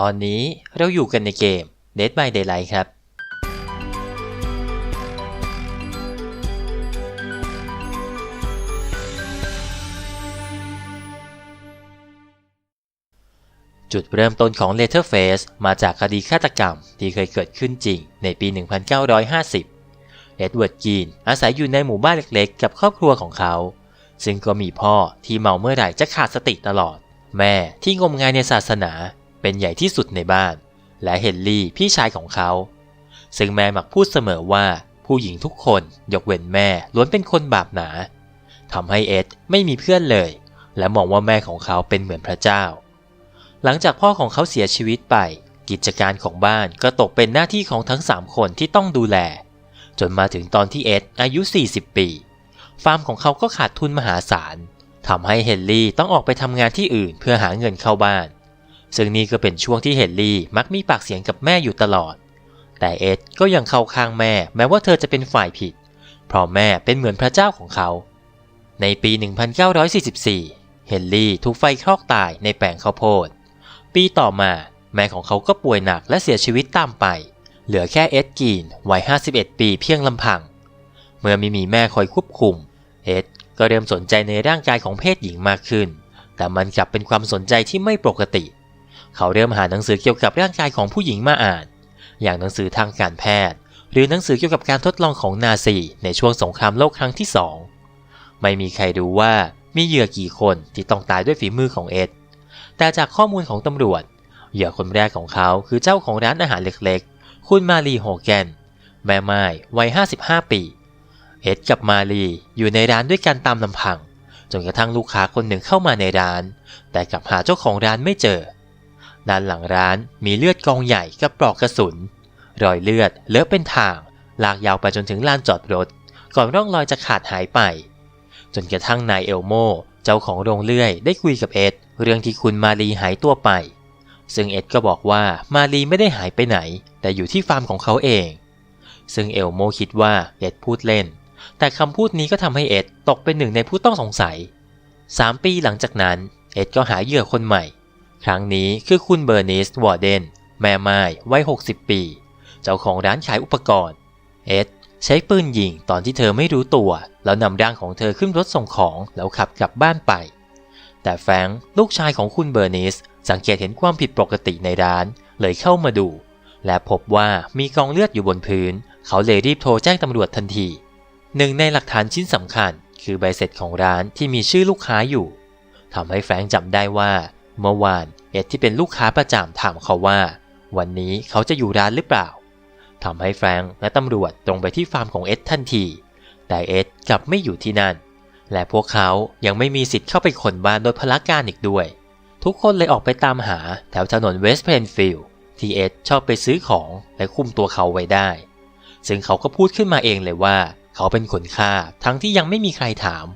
ตอนนี้เราอยู่กันในเกม Dead by Daylight ครับ จุดเริ่มต้นของ Letterface มาจากคดีฆาตกรรมที่เคยเกิดขึ้นจริงในปี 1950 เอ็ดเวิร์ดกีนอาศัยอยู่ในหมู่บ้านเล็กๆ กับครอบครัวของเขา ซึ่งก็มีพ่อที่เมาเมื่อไหร่จะขาดสติตลอด แม่ที่งมงายในศาสนา เป็นใหญ่ที่สุดในบ้าน และเฮนรี่พี่ชายของเขา ซึ่งแม่มักพูดเสมอว่าผู้หญิงทุกคนยกเว้นแม่ล้วนเป็นคนบาปหนาทำให้เอ็ดไม่มีเพื่อนเลย และมองว่าแม่ของเขาเป็นเหมือนพระเจ้า หลังจากพ่อของเขาเสียชีวิตไป กิจการของบ้านก็ตกเป็นหน้าที่ของทั้ง 3 คนที่ต้องดูแล จนมาถึงตอนที่เอ็ดอายุ 40 ปี ฟาร์มของเขาก็ขาดทุนมหาศาลทำให้เฮนรี่ต้องออกไปทำงานที่อื่นเพื่อหาเงินเข้าบ้าน ซึ่งนี่ก็เป็นช่วงที่เฮนรี่มักมีปากเสียงกับแม่อยู่ตลอด แต่เอ็ดก็ยังเข้าข้างแม่แม้ว่าเธอจะเป็นฝ่ายผิด เพราะแม่เป็นเหมือนพระเจ้าของเขา ในปี 1944 เฮนรี่ถูกไฟคลอกตายในแปลงข้าวโพด ปีต่อมาแม่ของเขาก็ป่วยหนักและเสียชีวิตตามไป เหลือแค่เอ็ดกีนวัย 51 ปีเพียงลำพัง เมื่อไม่มีแม่คอยควบคุม เอ็ดก็เริ่มสนใจในร่างกายของเพศหญิงมากขึ้น แต่มันกลับเป็นความสนใจที่ไม่ปกติเเขาเริ่มหาหนังสือเกี่ยวกับร่างกายของผู้หญิงมาอ่าน อย่างหนังสือทางการแพทย์ หรือหนังสือเกี่ยวกับการทดลองของนาซีในช่วงสงครามโลกครั้งที่สองไม่มีใครรู้ว่ามีเหยื่อกี่คนที่ต้องตายด้วยฝีมือของเอ็ด แต่จากข้อมูลของตำรวจ เหยื่อคนแรกของเขาคือเจ้าของร้านอาหารเล็กๆ คุณมารีโฮแกน แม่ไม้วัย 55 ปี เอ็ดกับมารีอยู่ในร้านด้วยกันตามลำพัง จนกระทั่งลูกค้าคนหนึ่งเข้ามาในร้าน แต่กลับหาเจ้าของร้านไม่เจอ ด้านหลังร้านมีเลือดกองใหญ่กับปลอกกระสุน รอยเลือดเลอะเป็นทาง ลากยาวไปจนถึงลานจอดรถ ก่อนร่องรอยจะขาดหายไป จนกระทั่งนายเอลโม เจ้าของโรงเลื่อยได้คุยกับเอ็ด เรื่องที่คุณมารีหายตัวไป ซึ่งเอ็ดก็บอกว่ามารีไม่ได้หายไปไหน แต่อยู่ที่ฟาร์มของเขาเอง ซึ่งเอลโมคิดว่าเอ็ดพูดเล่น แต่คำพูดนี้ก็ทำให้เอ็ดตกเป็นหนึ่งในผู้ต้องสงสัย 3 ปีหลังจากนั้น เอ็ดก็หาเหยื่อคนใหม่ ครั้งนี้คือคุณเบอร์นิสวอร์เดนแม่ไม้วัย 60 ปี เจ้าของร้านขายอุปกรณ์ เอ็ดใช้ปืนยิงตอนที่เธอไม่รู้ตัว แล้วนำร่างของเธอขึ้นรถส่งของแล้วขับกลับบ้านไป แต่แฟรงค์ลูกชายของคุณเบอร์นิสสังเกตเห็นความผิดปกติในร้าน เลยเข้ามาดู และพบว่ามีกองเลือดอยู่บนพื้น เขาเลยรีบโทรแจ้งตำรวจทันที หนึ่งในหลักฐานชิ้นสำคัญ คือใบเสร็จของร้านที่มีชื่อลูกค้าอยู่ทำให้แฟรงค์จำได้ว่า เมื่อวานเอ็ดที่เป็นลูกค้าประจำถามเขาว่า วันนี้เขาจะอยู่ร้านหรือเปล่าทำให้แฟรงค์และตำรวจตรงไปที่ฟาร์มของเอ็ดทันที แต่เอ็ดกลับไม่อยู่ที่นั่น และพวกเขายังไม่มีสิทธิ์เข้าไปขนบ้านโดยพลการอีกด้วย ทุกคนเลยออกไปตามหาแถวถนนเวสต์เพนฟิลด์ที่เอ็ดชอบไปซื้อของและคุมตัวเขาไว้ได้ ซึ่งเขาก็พูดขึ้นมาเองเลยว่า เขาเป็นคนฆ่าทั้งที่ยังไม่มีใครถาม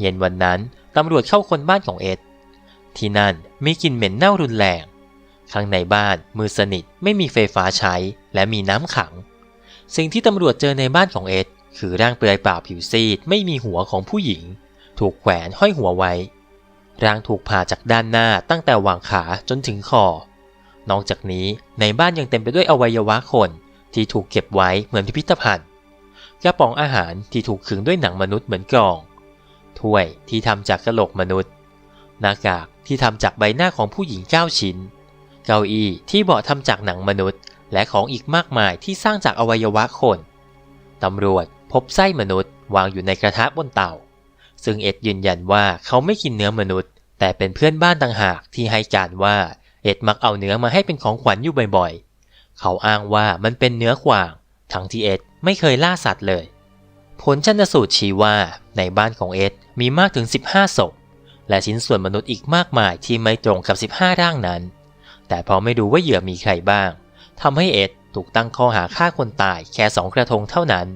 เย็นวันนั้นตำรวจเข้าคนบ้านของเอ็ด ที่นั่นมีกลิ่นเหม็นเน่ารุนแรง ข้างในบ้านมือสนิทไม่มีไฟฟ้าใช้และมีน้ำขัง สิ่งที่ตำรวจเจอในบ้านของเอ็ดคือร่างเปลือยเปล่าผิวซีดไม่มีหัวของผู้หญิง ถูกแขวนห้อยหัวไว้ ร่างถูกผ่าจากด้านหน้าตั้งแต่วางขาจนถึงคอ นอกจากนี้ในบ้านยังเต็มไปด้วยอวัยวะคนที่ถูกเก็บไว้เหมือนพิพิธภัณฑ์ กระป๋องอาหารที่ถูกขึงด้วยหนังมนุษย์เหมือนกล่อง ถ้วยที่ทำจากกระโหลกมนุษย์ หน้ากาก ที่ทำจากใบหน้าของผู้หญิง 9 ชิ้น เก้าอี้ที่เบาะทำจากหนังมนุษย์ และของอีกมากมายที่สร้างจากอวัยวะคนตำรวจพบไส้มนุษย์ วางอยู่ในกระทะบนเตา ซึ่งเอ็ดยืนยันว่าเขาไม่กินเนื้อมนุษย์ แต่เป็นเพื่อนบ้านต่างหากที่ให้การว่าเอ็ดมักเอาเนื้อมาให้เป็นของขวัญอยู่บ่อยๆ เขาอ้างว่ามันเป็นเนื้อกวาง ทั้งที่เอ็ดไม่เคยล่าสัตว์เลย ผลชันสูตรชี้ว่าในบ้านของเอ็ดมีมากถึง 15ศพ และชิ้นส่วนมนุษย์อีกมากมายที่ไม่ตรงกับ 15 ร่างนั้น แต่พอไม่รู้ว่าเหยื่อมีใครบ้างทำให้เอ็ดถูกตั้งข้อหาฆ่าคนตายแค่สองกระทงเท่านั้น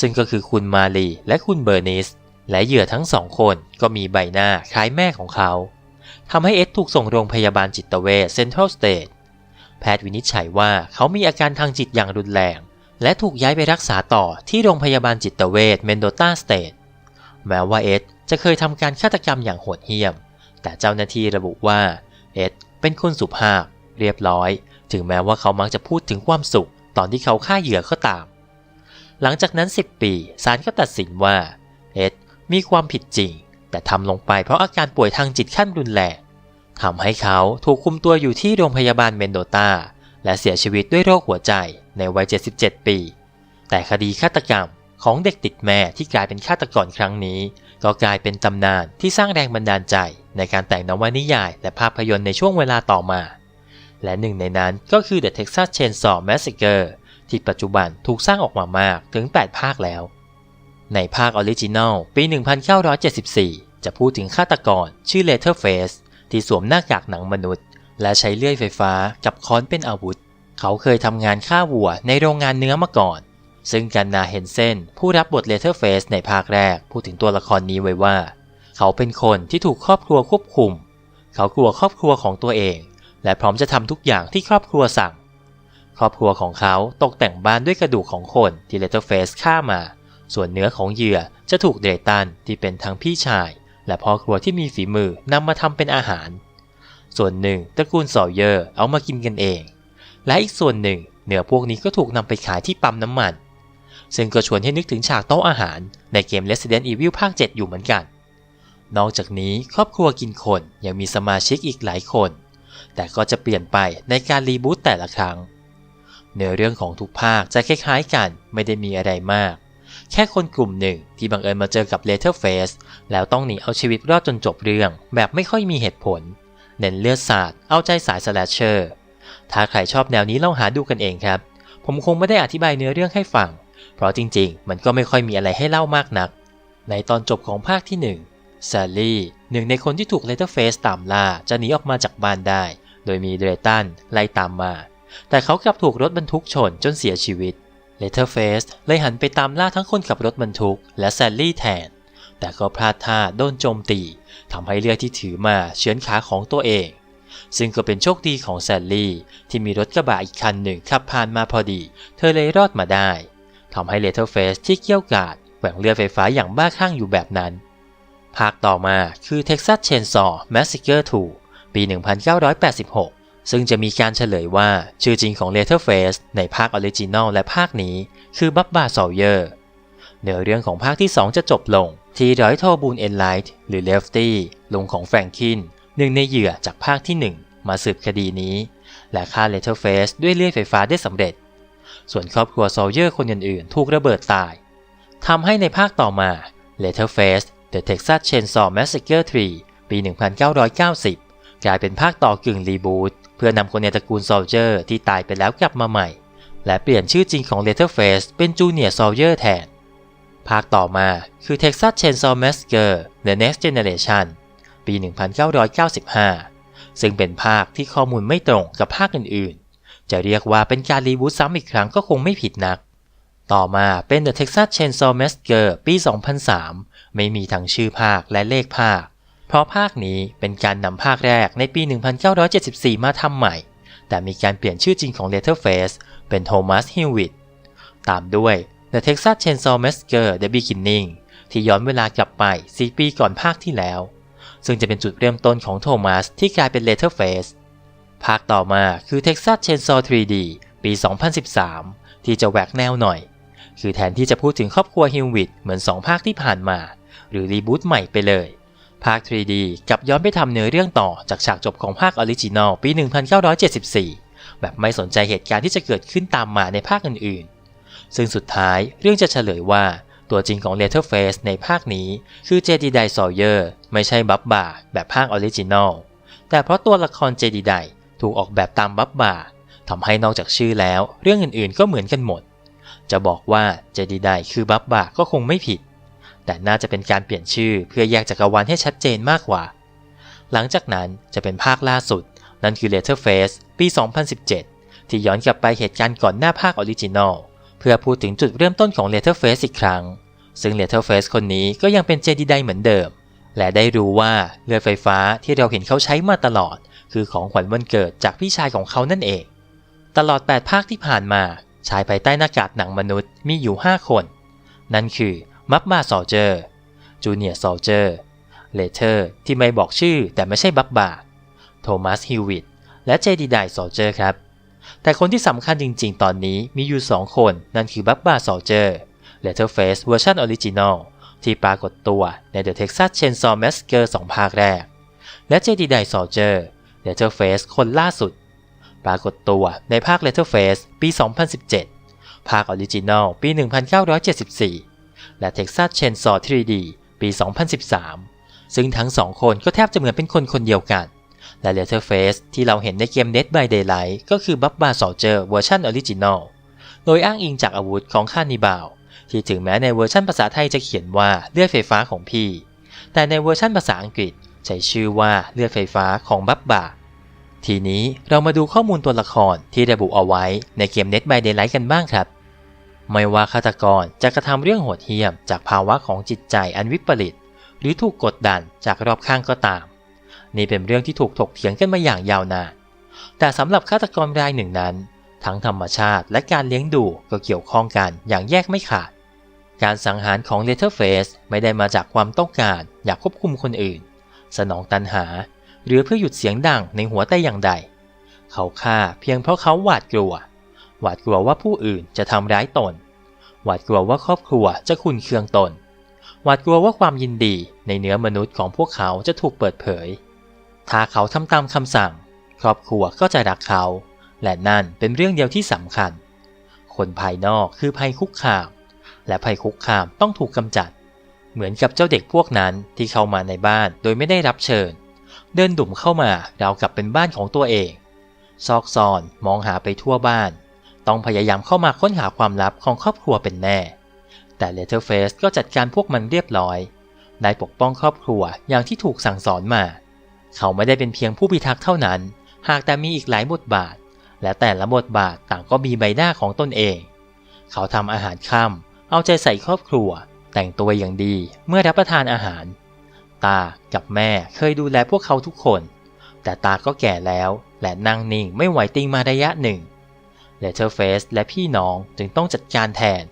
ซึ่งก็คือคุณมาลีและคุณเบอร์นิส และเหยื่อทั้งสองคนก็มีใบหน้าคล้ายแม่ของเขาทำให้เอ็ดถูกส่งโรงพยาบาลจิตเวชเซ็นทรัลสเตทแพทย์วินิจฉัยว่าเขามีอาการทางจิตอย่างรุนแรง และถูกย้ายไปรักษาต่อที่โรงพยาบาลจิตเวชเมนโดตาสเตท แม้ว่าเอ็ดจะเคยทำการฆาตกรรมอย่างโหดเหี้ยม แต่เจ้าหน้าที่ระบุว่าเอ็ดเป็นคนสุภาพ เรียบร้อย ถึงแม้ว่าเขามักจะพูดถึงความสุข ตอนที่เขาฆ่าเหยื่อก็ตาม หลังจากนั้น 10 ปีศาลก็ตัดสินว่าเอ็ดมีความผิดจริง แต่ทำลงไปเพราะอาการป่วยทางจิตขั้นรุนแรงทำให้เขาถูกคุมตัวอยู่ที่โรงพยาบาลเมนโดตาและเสียชีวิตด้วยโรคหัวใจในวัย 77 ปี แต่คดีฆาตกรรม ของเด็กติดแม่ที่กลายเป็นฆาตกรครั้งนี้ ก็กลายเป็นตำนานที่สร้างแรงบันดาลใจ ในการแต่งนวนิยายและภาพยนตร์ในช่วงเวลาต่อมา และหนึ่งในนั้นก็คือ The Texas Chainsaw Massacre ที่ปัจจุบันถูกสร้างออกมามากถึง 8 ภาคแล้ว ในภาคออริจินัลปี 1974 จะพูดถึงฆาตกรชื่อ Leatherface ที่สวมหน้ากากหนังมนุษย์ และใช้เลื่อยไฟฟ้ากับค้อนเป็นอาวุธ เขาเคยทำงานฆ่าวัวในโรงงานเนื้อมาก่อน ซึ่งกันนาเฮนเซนผู้รับบทเลเทอร์เฟสในภาคแรกพูดถึงตัวละครนี้ไว้ว่า เขาเป็นคนที่ถูกครอบครัวควบคุม เขากลัวครอบครัวของตัวเอง และพร้อมจะทำทุกอย่างที่ครอบครัวสั่ง ครอบครัวของเขาตกแต่งบ้านด้วยกระดูกของคนที่เลเทอร์เฟสฆ่ามา ส่วนเนื้อของเหยื่อจะถูกเดรตันที่เป็นทั้งพี่ชาย และพ่อครัวที่มีฝีมือนำมาทำเป็นอาหาร ส่วนหนึ่งตระกูลซอเยอร์เอามากินกันเอง และอีกส่วนหนึ่งเนื้อพวกนี้ก็ถูกนำไปขายที่ปั๊มน้ำมัน ซึ่งก็ชวนให้นึกถึงฉากโต๊ะอาหารในเกม Resident Evil ภาค 7 อยู่เหมือนกัน นอกจากนี้ครอบครัวกินคนยังมีสมาชิกอีกหลายคน แต่ก็จะเปลี่ยนไปในการรีบูตแต่ละครั้ง เนื้อเรื่องของทุกภาคจะคล้ายๆกันไม่ได้มีอะไรมาก แค่คนกลุ่มหนึ่งที่บังเอิญมาเจอกับเลเทอร์เฟสแล้วต้องหนีเอาชีวิตรอดจนจบเรื่องแบบไม่ค่อยมีเหตุผล เน้นเลือดสาดเอาใจสายสแลชเชอร์ถ้าใครชอบแนวนี้ลองหาดูกันเองครับ ผมคงไม่ได้อธิบายเนื้อเรื่องให้ฟัง เพราะจริงๆ มันก็ไม่ค่อยมีอะไรให้เล่ามากนัก ในตอนจบของภาคที่1แซลลี่ หนึ่งในคนที่ถูกเลเทอร์เฟสตามล่าจะหนีออกมาจากบ้านได้ โดยมีเดรตันไล่ตามมา แต่เขากลับถูกรถบรรทุกชนจนเสียชีวิตเลเทอร์เฟสเลยหันไปตามล่าทั้งคนขับรถบรรทุก และแซลลี่แทน แต่ก็พลาดท่าโดนโจมตีทำให้เลือดที่ถือมาเฉือนขาของตัวเอง ซึ่งก็เป็นโชคดีของแซลลี่ ที่มีรถกระบะอีกคันหนึ่งขับผ่านมาพอดี เธอเลยรอดมาได้ ทำให้เลเทอร์เฟสที่เกี้ยวกาดแหว่งเลือดไฟฟ้าอย่างบ้าคลั่งอยู่แบบนั้น ภาคต่อมาคือ Texas Chainsaw Massacre 2 ปี 1986 ซึ่งจะมีการเฉลยว่าชื่อจริงของ Leatherface ในภาคออริจินอลและภาคนี้คือบับบาซอเยอร์เนื้อเรื่องของภาคที่ 2 จะจบลง ที่ร้อยโทบูนเอ็นไลท์หรือเลฟตี้ลุงของแฟรงคินหนึ่งในเหยื่อจากภาคที่ 1 มาสืบคดีนี้ และฆ่า Leatherface ด้วยเลื่อยไฟฟ้าได้สำเร็จ ส่วนครอบครัวโซเยอร์คนอื่นๆ ถูกระเบิดตายทำให้ในภาคต่อมา Leatherface The Texas Chainsaw Massacre 3 ปี 1990 กลายเป็นภาคต่อกึ่งรีบูตเพื่อนำคนในตระกูลโซเจอร์ที่ตายไปแล้วกลับมาใหม่ และเปลี่ยนชื่อจริงของ Leatherface เป็นจูเนียร์โซลเจอร์แทน ภาคต่อมาคือ Texas Chainsaw Massacre The Next Generation ปี 1995 ซึ่งเป็นภาคที่ข้อมูลไม่ตรงกับภาคอื่นๆ จะเรียกว่าเป็นการรีบูตซ้ำอีกครั้งก็คงไม่ผิดนัก ต่อมาเป็น The Texas Chainsaw Massacre ปี 2003 ไม่มีทั้งชื่อภาคและเลขภาค เพราะภาคนี้เป็นการนำภาคแรกในปี 1974 มาทำใหม่ แต่มีการเปลี่ยนชื่อจริงของ Letterface เป็นโทมัสฮิลวิตตามด้วย The Texas Chainsaw Massacre The Beginning ที่ย้อนเวลากลับไป 4 ปีก่อนภาคที่แล้ว ซึ่งจะเป็นจุดเริ่มต้นของโทมัสที่กลายเป็น Letterface ภาคต่อมาคือ Texas Chainsaw 3D ปี 2013 ที่จะแหวกแนวหน่อย คือแทนที่จะพูดถึงครอบครัวฮิลวิตเหมือน 2 ภาคที่ผ่านมา หรือรีบูตใหม่ไปเลย ภาค 3D กลับย้อนไปทำเนื้อเรื่องต่อจากฉากจบของภาคออริจินอลปี 1974 แบบไม่สนใจเหตุการณ์ที่จะเกิดขึ้นตามมาในภาคอื่นๆ ซึ่งสุดท้ายเรื่องจะเฉลยว่าตัวจริงของ Letterface ในภาคนี้คือเจดีไดซอยเยอร์ไม่ใช่บับบาแบบภาคออริจินอลแต่เพราะตัวละครเจดีได ถูกออกแบบตามบับบาทำให้นอกจากชื่อแล้ว เรื่องอื่นๆก็เหมือนกันหมด จะบอกว่าเจดีไดคือบับบาก็คงไม่ผิด แต่น่าจะเป็นการเปลี่ยนชื่อเพื่อแยกจักรวาลให้ชัดเจนมากกว่า หลังจากนั้นจะเป็นภาคล่าสุด นั่นคือ Letterface ปี 2017 ที่ย้อนกลับไปเหตุการณ์ก่อนหน้าภาคออริจินอลเพื่อพูดถึงจุดเริ่มต้นของ Letterface อีกครั้ง ซึ่ง Letterface คนนี้ก็ยังเป็นเจดีไดเหมือนเดิมและได้รู้ว่าเรือไฟฟ้าที่เราเห็นเขาใช้มาตลอด คือของขวัญวันเกิดจากพี่ชายของเขานั่นเอง ตลอด 8 ภาคที่ผ่านมาชายภายใต้หน้ากากหนังมนุษย์มีอยู่ 5 คน นั่นคือมับมาซอลเจอร์จูเนียร์ซอลเจอร์เลเทอร์ที่ไม่บอกชื่อแต่ไม่ใช่บับบาโทมัสฮิวิตและเจดีไดโซเจอร์ครับ แต่คนที่สำคัญจริงๆ ตอนนี้มีอยู่ 2 คนนั่นคือบับบาโซเจอร์แลเทอร์เฟสเวอร์ชันออริจินอลที่ปรากฏตัวใน The Texas Chainsaw Massacre 2 ภาคแรก และเจดีไดโซเจอเลเทอร์ เฟสคนล่าสุด ปรากฏตัวในภาค Letterface ปี 2017 ภาคออริจินอลปี 1974 และ Texas Chainsaw 3D ปี 2013 ซึ่งทั้งสองคนก็แทบจะเหมือนเป็นคนคนเดียวกัน และ Letterface ที่เราเห็นในเกม Dead by Daylight ก็คือ Bubba Soldier เวอร์ชันออริจินอลโดยอ้างอิงจากอาวุธของคานิบาลที่ถึงแม้ในเวอร์ชันภาษาไทยจะเขียนว่าเลือดไฟฟ้าของพี่ แต่ในเวอร์ชันภาษาอังกฤษใช้ชื่อว่าเลือดไฟฟ้าของบับบา ทีนี้เรามาดูข้อมูลตัวละครที่ระบุเอาไว้ในเกม Net by Daylight กันบ้างครับ ไม่ว่าฆาตกรจะกระทำเรื่องโหดเหี้ยม จากภาวะของจิตใจอันวิปริต หรือถูกกดดันจากรอบข้างก็ตาม นี่เป็นเรื่องที่ถูกถกเถียงกันมาอย่างยาวนานแต่สำหรับฆาตกรรายหนึ่งนั้น ทั้งธรรมชาติและการเลี้ยงดูก็เกี่ยวข้องกันอย่างแยกไม่ขาด การสังหารของ Letterface ไม่ได้มาจากความต้องการอยากควบคุมคนอื่น สนองตันหา หรือเพื่อหยุดเสียงดังในหัวแต่อย่างใด เขาฆ่าเพียงเพราะเขาหวาดกลัว หวาดกลัวว่าผู้อื่นจะทำร้ายตน หวาดกลัวว่าครอบครัวจะขุนเคืองตน หวาดกลัวว่าความยินดีในเนื้อมนุษย์ของพวกเขาจะถูกเปิดเผย ถ้าเขาทำตามคำสั่ง ครอบครัวก็จะรักเขา และนั่นเป็นเรื่องเดียวที่สำคัญ คนภายนอกคือภัยคุกคาม และภัยคุกคามต้องถูกกำจัด เหมือนกับเจ้าเด็กพวกนั้นที่เข้ามาในบ้านโดยไม่ได้รับเชิญ เดินดุ่มเข้ามาเราวกับเป็นบ้านของตัวเอง ซอกซอนมองหาไปทั่วบ้าน ต้องพยายามเข้ามาค้นหาความลับของครอบครัวเป็นแน่ แต่เลเทอร์เฟสก็จัดการพวกมันเรียบร้อยได้ปกป้องครอบครัวอย่างที่ถูกสั่งสอนมา เขาไม่ได้เป็นเพียงผู้พิทักษ์เท่านั้น หากแต่มีอีกหลายบทบาท และแต่ละบทบาทต่างก็มีใบหน้าของตนเอง เขาทำอาหารค่ำเอาใจใส่ครอบครัว แต่งตัวอย่างดีเมื่อรับประทานอาหาร ตากับแม่เคยดูแลพวกเขาทุกคน แต่ตาก็แก่แล้วและนั่งนิ่งไม่ไหวติงมาระยะหนึ่งเลเทอร์เฟสและพี่น้องจึงต้องจัดการแทน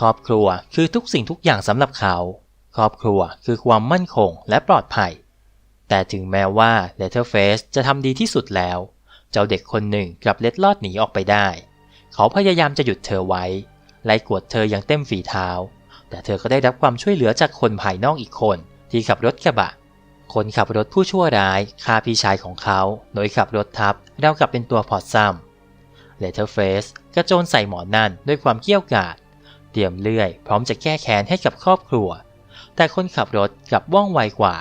ครอบครัวคือทุกสิ่งทุกอย่างสำหรับเขา ครอบครัวคือความมั่นคงและปลอดภัย แต่ถึงแม้ว่าเลเทอร์เฟสจะทำดีที่สุดแล้ว เจ้าเด็กคนหนึ่งกลับเล็ดลอดหนีออกไปได้ เขาพยายามจะหยุดเธอไว้ ไล่กวดเธออย่างเต็มฝีเท้า แต่เธอก็ได้รับความช่วยเหลือจากคนภายนอกอีกคน ที่ขับรถกระบะ คนขับรถผู้ชั่วร้ายฆ่าพี่ชายของเขาโดยขับรถทับเรากับเป็นตัวพอดซัมเลเทอร์เฟสกระโจนใส่หมอนั่นด้วยความเกี้ยวกาด เตรียมเลื่อย พร้อมจะแก้แค้นให้กับครอบครัว แต่คนขับรถกลับว่องไวกว่า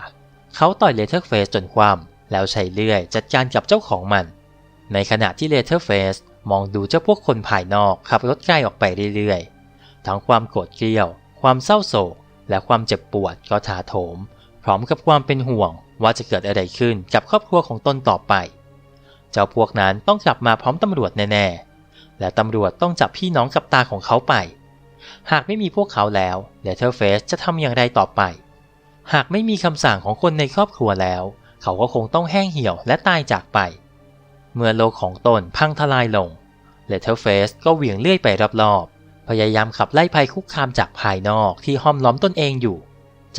เขาต่อยเลเทอร์เฟสจนคว่ำแล้วใช้เลื่อยจัดการกับเจ้าของมัน ในขณะที่เลเทอร์เฟสมองดูเจ้าพวกคนภายนอกขับรถใกลออกไปเรื่อยๆ ทั้งความโกรธเกรี้ยว ความเศร้าโศก และความเจ็บปวดก็ถาโถม พร้อมกับความเป็นห่วงว่าจะเกิดอะไรขึ้นกับครอบครัวของตนต่อไป เจ้าพวกนั้นต้องกลับมาพร้อมตำรวจแน่ๆ และตำรวจต้องจับพี่น้องกับตาของเขาไป หากไม่มีพวกเขาแล้วเลเทอร์เฟสจะทำอย่างไรต่อไป หากไม่มีคำสั่งของคนในครอบครัวแล้ว เขาก็คงต้องแห้งเหี่ยวและตายจากไป เมื่อโลกของตนพังทลายลงเลเทอร์เฟสก็เหวี่ยงเลื่อยไปรอบๆ พยายามขับไล่ภัยคุกคามจากภายนอกที่ห้อมล้อมตนเองอยู่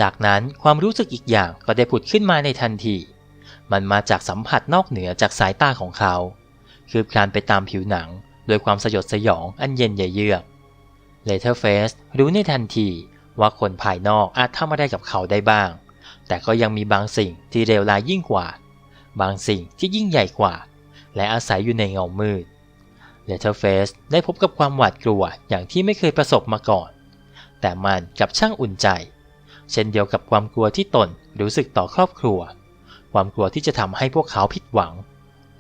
จากนั้นความรู้สึกอีกอย่างก็ได้ผุดขึ้นมาในทันที มันมาจากสัมผัสนอกเหนือจากสายตาของเขา คือการไปตามผิวหนังโดยความสยดสยองอันเย็นเยือกเลเทอร์เฟสรู้ในทันทีว่าคนภายนอกอาจทำอะไรกับเขาได้บ้าง แต่ก็ยังมีบางสิ่งที่เลวร้ายยิ่งกว่า บางสิ่งที่ยิ่งใหญ่กว่า และอาศัยอยู่ในเงามืด เลเทอร์เฟสได้พบกับความหวาดกลัวอย่างที่ไม่เคยประสบมาก่อน แต่มันกับช่างอุ่นใจ เช่นเดียวกับความกลัวที่ตนรู้สึกต่อครอบครัว ความกลัวที่จะทำให้พวกเขาผิดหวัง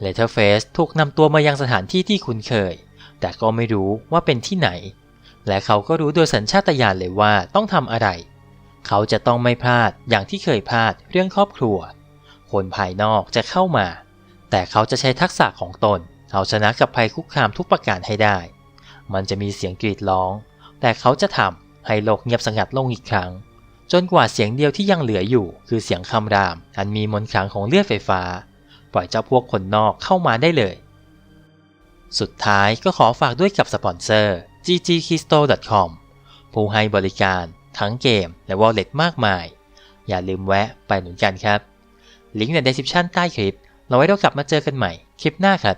เลเทอร์เฟสถูกนำตัวมายังสถานที่ที่คุ้นเคย แต่ก็ไม่รู้ว่าเป็นที่ไหน และเขาก็รู้โดยสัญชาตญาณเลยว่าต้องทำอะไร เขาจะต้องไม่พลาดอย่างที่เคยพลาดเรื่องครอบครัว คนภายนอกจะเข้ามา แต่เขาจะใช้ทักษะของตน เอาชนะกับภัยคุกคามทุกประการให้ได้ มันจะมีเสียงกรีดร้อง แต่เขาจะทำให้โลกเงียบสงัดลงอีกครั้ง จนกว่าเสียงเดียวที่ยังเหลืออยู่คือเสียงคำราม อันมีมนต์ขลังของเลือดไฟฟ้า ปล่อยเจ้าพวกคนนอกเข้ามาได้เลย สุดท้ายก็ขอฝากด้วยกับสปอนเซอร์ ggkisto.com ผู้ให้บริการทั้งเกมและ wallet มากมาย อย่าลืมแวะไปหนุนกันครับ ลิงก์ใน description ใต้คลิป เราไว้เรากลับมาเจอกันใหม่คลิปหน้าครับ